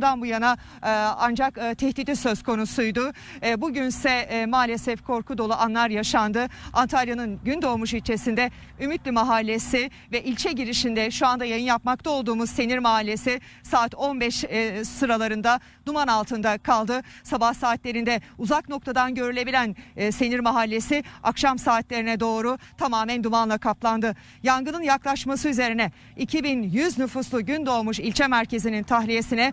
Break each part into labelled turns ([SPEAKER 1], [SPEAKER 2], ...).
[SPEAKER 1] Dan bu yana e, ancak e, tehdidi söz konusuydu. E, bugünse e, maalesef korku dolu anlar yaşandı. Antalya'nın Gündoğmuş ilçesinde Ümitli Mahallesi ve ilçe girişinde şu anda yayın yapmakta olduğumuz Senir Mahallesi saat 15 e, sıralarında duman altında kaldı. Sabah saatlerinde uzak noktadan görülebilen e, Senir Mahallesi akşam saatlerine doğru tamamen dumanla kaplandı. Yangının yaklaşması üzerine 2100 nüfuslu Gündoğmuş ilçe merkezinin tahliyesine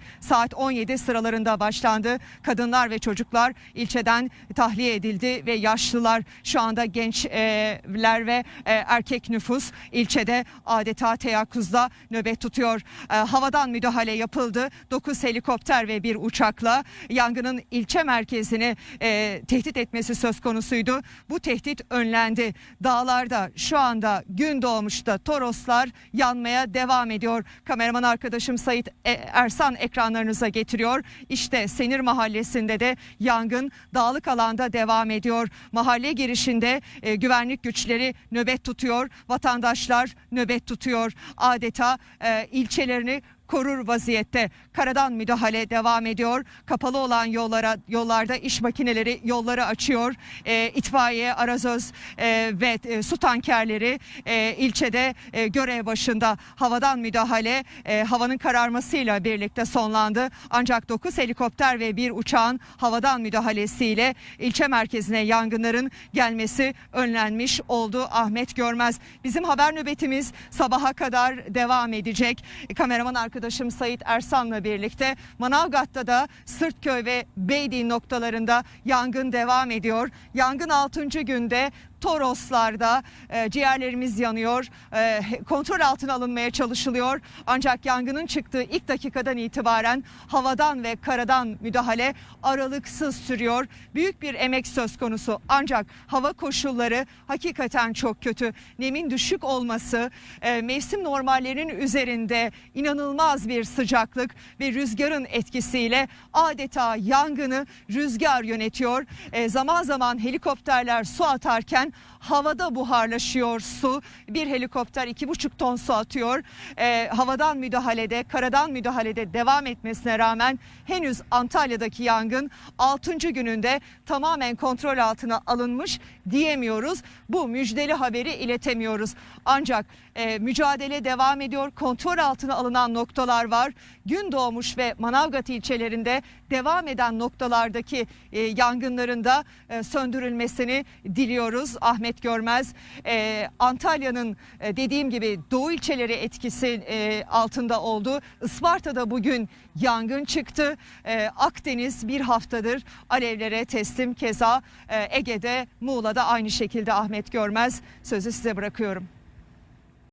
[SPEAKER 1] 17 sıralarında başlandı. Kadınlar ve çocuklar ilçeden tahliye edildi ve yaşlılar şu anda gençler ve e, erkek nüfus ilçede adeta teyakkuzda nöbet tutuyor. E, Havadan müdahale yapıldı. 9 helikopter ve bir uçakla yangının ilçe merkezini e, tehdit etmesi söz konusuydu. Bu tehdit önlendi. Dağlarda şu anda gün doğmuşta Toroslar yanmaya devam ediyor. Kameraman arkadaşım Sait Ersan ekranlarınıza getiriyor. İşte Senir Mahallesi'nde de yangın dağlık alanda devam ediyor. Mahalle girişinde e, güvenlik güçleri nöbet tutuyor. Vatandaşlar nöbet tutuyor. Adeta e, ilçelerini korur vaziyette. Karadan müdahale devam ediyor. Kapalı olan yollara yollarda iş makineleri yolları açıyor. E, itfaiye, arazöz e, ve e, su tankerleri e, ilçede e, görev başında. Havadan müdahale e, havanın kararmasıyla birlikte sonlandı. Ancak 9 helikopter ve bir uçağın havadan müdahalesiyle ilçe merkezine yangınların gelmesi önlenmiş oldu. Ahmet Görmez. Bizim haber nöbetimiz sabaha kadar devam edecek. Kameraman arkadaşım Sait Ersan'la birlikte Manavgat'ta da Sırtköy ve Beydi noktalarında yangın devam ediyor. Yangın 6. günde Toroslarda e, ciğerlerimiz yanıyor. E, kontrol altına alınmaya çalışılıyor. Ancak yangının çıktığı ilk dakikadan itibaren havadan ve karadan müdahale aralıksız sürüyor. Büyük bir emek söz konusu. Ancak hava koşulları hakikaten çok kötü. Nemin düşük olması, e, mevsim normallerinin üzerinde inanılmaz bir sıcaklık ve rüzgarın etkisiyle adeta yangını rüzgar yönetiyor. E, zaman zaman helikopterler su atarken havada buharlaşıyor su. Bir helikopter iki buçuk ton su atıyor. E, havadan müdahalede, karadan müdahalede devam etmesine rağmen henüz Antalya'daki yangın 6. gününde tamamen kontrol altına alınmış diyemiyoruz. Bu müjdeli haberi iletemiyoruz. Ancak e, mücadele devam ediyor. Kontrol altına alınan noktalar var. Gün doğmuş ve Manavgat ilçelerinde devam eden noktalardaki e, yangınların da e, söndürülmesini diliyoruz. Ahmet Görmez e, Antalya'nın e, dediğim gibi doğu ilçeleri etkisi e, altında oldu. Isparta'da bugün yangın çıktı. E, Akdeniz bir haftadır alevlere teslim. Keza e, Ege'de, Muğla'da aynı şekilde Ahmet Görmez. Sözü size bırakıyorum.